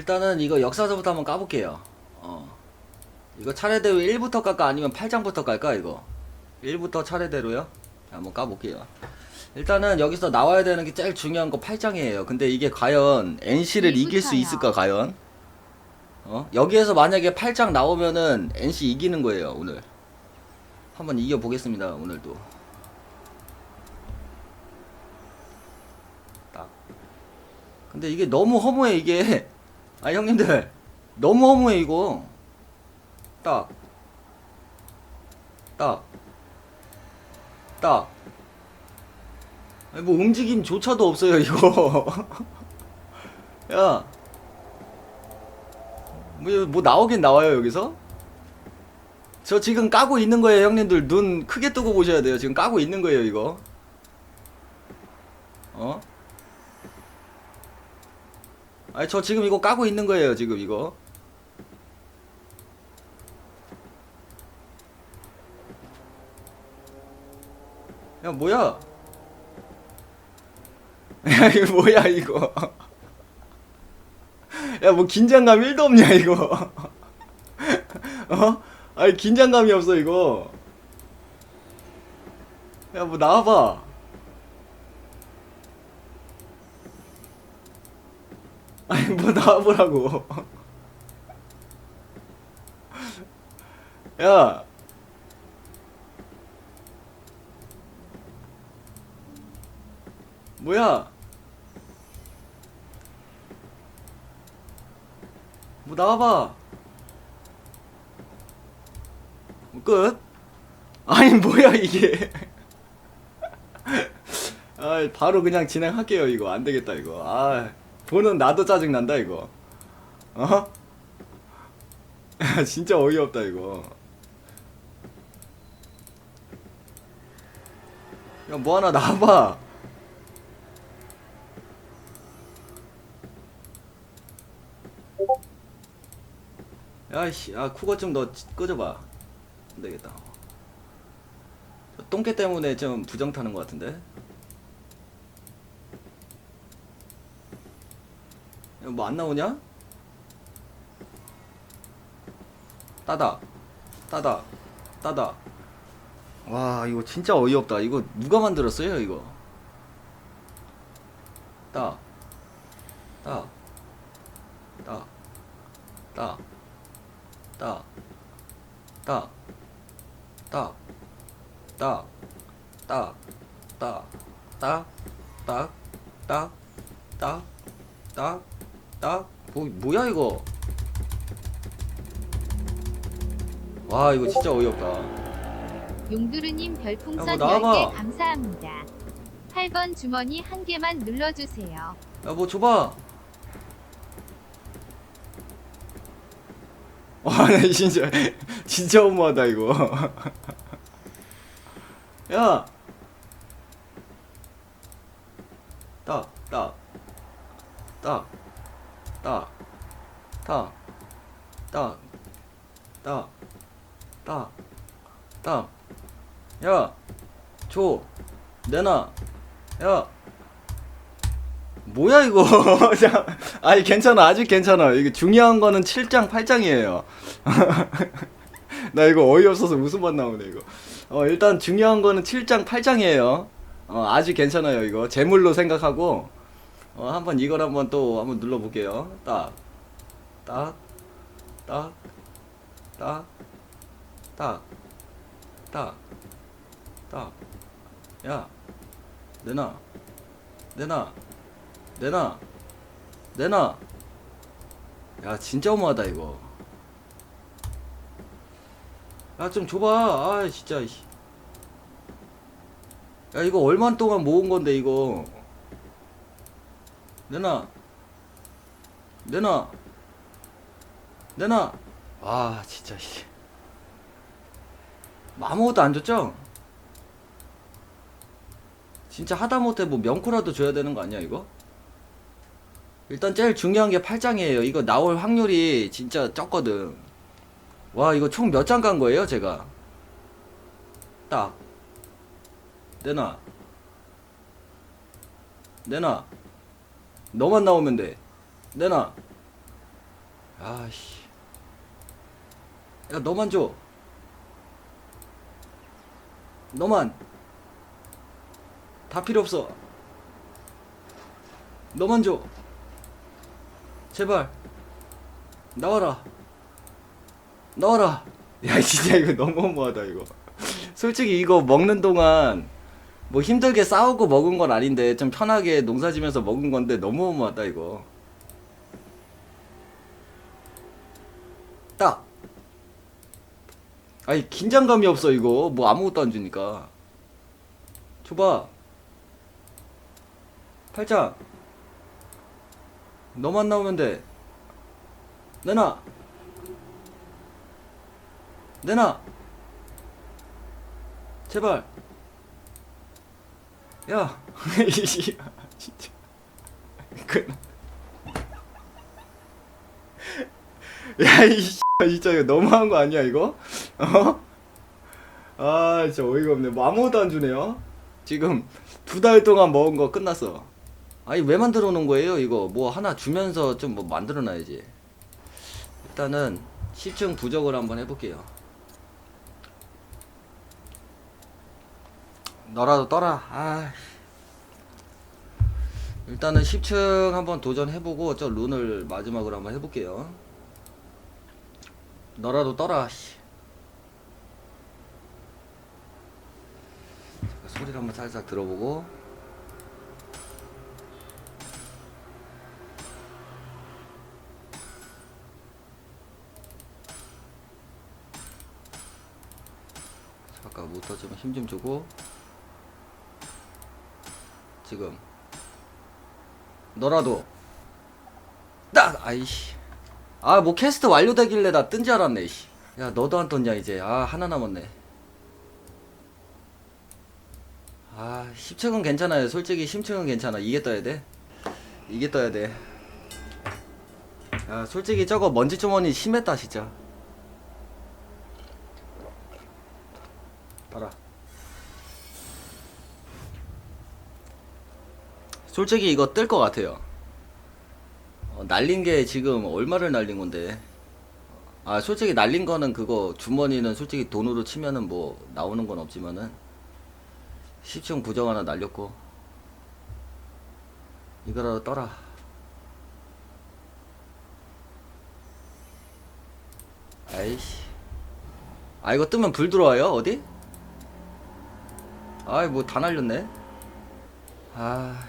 일단은 이거 역사서부터 한번 까볼게요. 어. 이거 차례대로 1부터 깔까 아니면 8장부터 깔까 이거? 1부터 차례대로요? 한번 까볼게요. 일단은 여기서 나와야 되는 게 제일 중요한 거 8장이에요. 근데 이게 과연 NC를 이길 수 1부터요. 있을까 과연? 어? 여기에서 만약에 8장 나오면은 NC 이기는 거예요 오늘. 한번 이겨 보겠습니다 오늘도. 딱. 근데 이게 너무 허무해 이게. 아 형님들 너무 허무해 이거. 딱. 딱. 딱. 아니 뭐 움직임조차도 없어요 이거. 야. 뭐, 뭐 나오긴 나와요 여기서? 저 지금 까고 있는 거예요 형님들 눈 크게 뜨고 보셔야 돼요 지금 까고 있는 거예요 이거 어? 아니 저 지금 이거 까고 있는 거예요 지금 이거. 야 뭐야? 야 이거 뭐야 이거? 야 뭐 긴장감 1도 없냐 이거? 어? 아니 긴장감이 없어 이거. 야 뭐 나와봐 아니 뭐 나와보라고. 야! 뭐야? 뭐 나와봐. 뭐 끝? 아니 뭐야 이게? 아 바로 그냥 진행할게요 이거. 안되겠다 이거. 아 보는 나도 짜증난다 이거. 어? 진짜 어이없다 이거. 야 뭐 하나 나와봐. 야이씨 아 쿠거 좀너 끄져봐. 안되겠다. 저 똥개 때문에 좀 부정 타는 것 같은데 뭐 안 나오냐? 따다 따다 따다 와 이거 진짜 어이없다 이거 누가 만들었어요 이거 따 따 따 따 따 따 따 따 따 따 따 따 따 따 따 따 뭐, 뭐야 이거 와 이거 진짜 어이없다 용두르님 야, 별풍선 뭐 나와봐. 10개 감사합니다. 8번 주머니 한 개만 눌러주세요. 야 뭐 줘봐 와나 진짜 진짜 너무하다 이거 야 따, 따, 따, 따, 따, 따, 따, 야, 줘, 내놔, 야, 뭐야 이거? 자, 아니 괜찮아, 아직 괜찮아. 이게 중요한 거는 7장, 8장이에요. 나 이거 어이없어서 웃음만 나오네 이거. 어 일단 중요한 거는 7장, 8장이에요. 어 아직 괜찮아요 이거. 재물로 생각하고 어 한번 이걸 한번 또 한번 눌러볼게요. 딱, 딱, 딱, 딱, 딱, 딱, 딱. 야, 내놔, 내놔. 내놔 내놔 야 진짜 어마하다 이거 야 좀 줘봐 아 진짜. 야 이거 얼마 동안 모은 건데 이거 내놔 내놔 내놔 아 진짜 씨 아무것도 안 줬죠? 진짜 하다못해 뭐 명코라도 줘야 되는 거 아니야 이거? 일단 제일 중요한 게 8장이에요. 이거 나올 확률이 진짜 적거든. 와, 이거 총 몇 장 간 거예요, 제가? 딱. 내놔. 내놔. 너만 나오면 돼. 내놔. 아씨. 야, 너만 줘. 너만. 다 필요 없어. 너만 줘. 제발. 나와라. 나와라. 야, 진짜 이거 너무 너무하다, 이거. 솔직히 이거 먹는 동안 뭐 힘들게 싸우고 먹은 건 아닌데 좀 편하게 농사 지면서 먹은 건데 너무 너무하다, 이거. 딱. 아니, 긴장감이 없어, 이거. 뭐 아무것도 안 주니까. 줘봐. 팔짱. 너만 나오면 돼. 내놔. 내놔. 제발. 야. 진짜. 그. 야, 이씨. 진짜 이거 너무한 거 아니야, 이거? 어? 아, 진짜 어이가 없네. 뭐 아무것도 안 주네요. 지금 두 달 동안 먹은 거 끝났어. 아니, 왜 만들어 놓은 거예요, 이거? 뭐 하나 주면서 좀 뭐 만들어 놔야지. 일단은 10층 부적을 한번 해볼게요. 너라도 떠라. 아. 일단은 10층 한번 도전해보고 저 룬을 마지막으로 한번 해볼게요. 너라도 떠라. 소리를 한번 살짝 들어보고. 잠깐 모터 좀힘좀 주고. 지금. 너라도. 딱 아이씨. 아 뭐 캐스트 완료되길래 나 뜬 줄 알았네 씨. 야 너도 안 떴냐 이제. 아 하나 남았네. 아 10층은 괜찮아요. 솔직히 10층은 괜찮아. 이게 떠야 돼? 이게 떠야 돼 야 솔직히 저거 먼지 주머니 심했다 진짜. 봐라 솔직히 이거 뜰 것 같아요. 어, 날린 게 지금 얼마를 날린 건데? 아 솔직히 날린 거는 그거 주머니는 솔직히 돈으로 치면은 뭐 나오는 건 없지만은 10층 부정 하나 날렸고 이거라도 떠라. 아이씨. 아 이거 뜨면 불 들어와요 어디? 아이 뭐 다 날렸네. 아